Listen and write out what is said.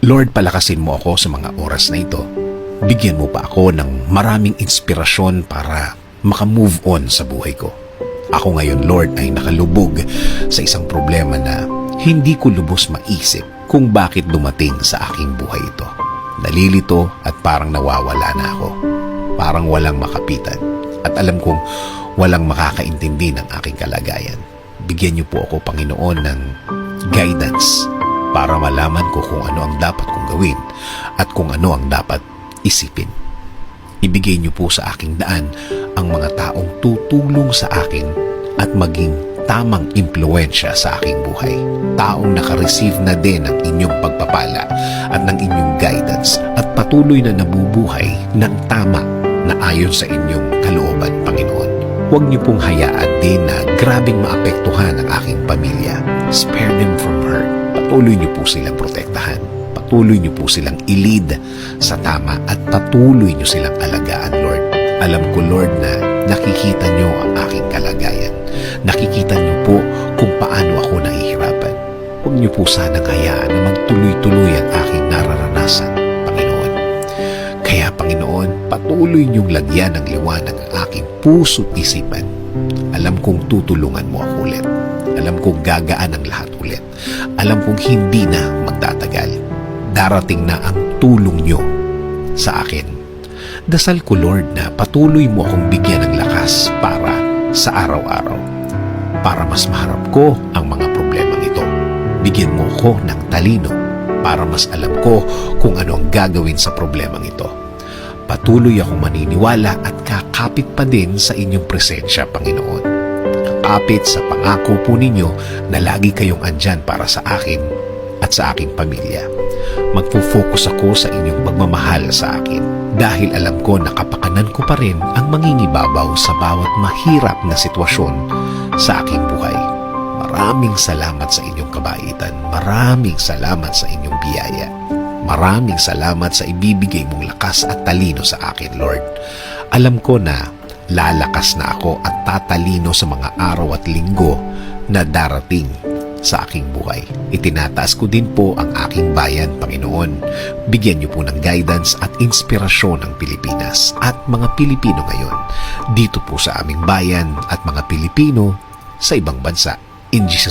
Lord, palakasin mo ako sa mga oras na ito. Bigyan mo pa ako ng maraming inspirasyon para makamove on sa buhay ko. Ako ngayon, Lord, ay nakalubog sa isang problema na hindi ko lubos maisip kung bakit dumating sa aking buhay ito. Nalilito at parang nawawala na ako. Parang walang makapitan. At alam kong walang makakaintindi ng aking kalagayan. Bigyan niyo po ako, Panginoon, ng guidance para malaman ko kung ano ang dapat kong gawin at kung ano ang dapat isipin. Ibigay niyo po sa aking daan ang mga taong tutulong sa akin at maging tamang impluensya sa aking buhay. Taong nakareceive na din ng inyong pagpapala at ng inyong guidance at patuloy na nabubuhay ng tama na ayon sa inyong kalooban, Panginoon. Huwag niyo pong hayaan din na grabing maapektuhan ang aking pamilya. Spare them from hurt. Patuloy niyo po silang protektahan. Patuloy niyo po silang ilid sa tama at patuloy niyo silang alagaan, Lord. Alam ko, Lord, na nakikita niyo ang aking kalagayan. Nakikita niyo po kung paano ako nahihirapan. Huwag niyo po sanang hayaan na magtuloy-tuloy ang aking nararanasan, Panginoon. Kaya, Panginoon, patuloy niyong lagyan ng liwanag ang aking puso't isipan. Alam kong tutulungan mo ako ulit. Alam kong gagaan ang lahat ulit. Alam kong hindi na magtatagal. Darating na ang tulong niyo sa akin. Dasal ko, Lord, na patuloy mo akong bigyan ng lakas para sa araw-araw. Para mas maharap ko ang mga problemang ito. Bigyan mo ko ng talino para mas alam ko kung ano ang gagawin sa problemang ito. Patuloy akong maniniwala at kakapit pa din sa inyong presensya, Panginoon. Kakapit sa pangako po ninyo na lagi kayong andyan para sa akin at sa aking pamilya. Magfo-focus ako sa inyong pagmamahal sa akin dahil alam ko na kapakanan ko pa rin ang mangingibabaw sa bawat mahirap na sitwasyon sa aking buhay. Maraming salamat sa inyong kabaitan. Maraming salamat sa inyong biyaya. Maraming salamat sa ibibigay mong lakas at talino sa akin, Lord. Alam ko na lalakas na ako at tatalino sa mga araw at linggo na darating sa aking buhay. Itinataas ko din po ang aking bayan, Panginoon. Bigyan niyo po ng guidance at inspirasyon ng Pilipinas at mga Pilipino ngayon dito po sa aming bayan at mga Pilipino sa ibang bansa. In Jesus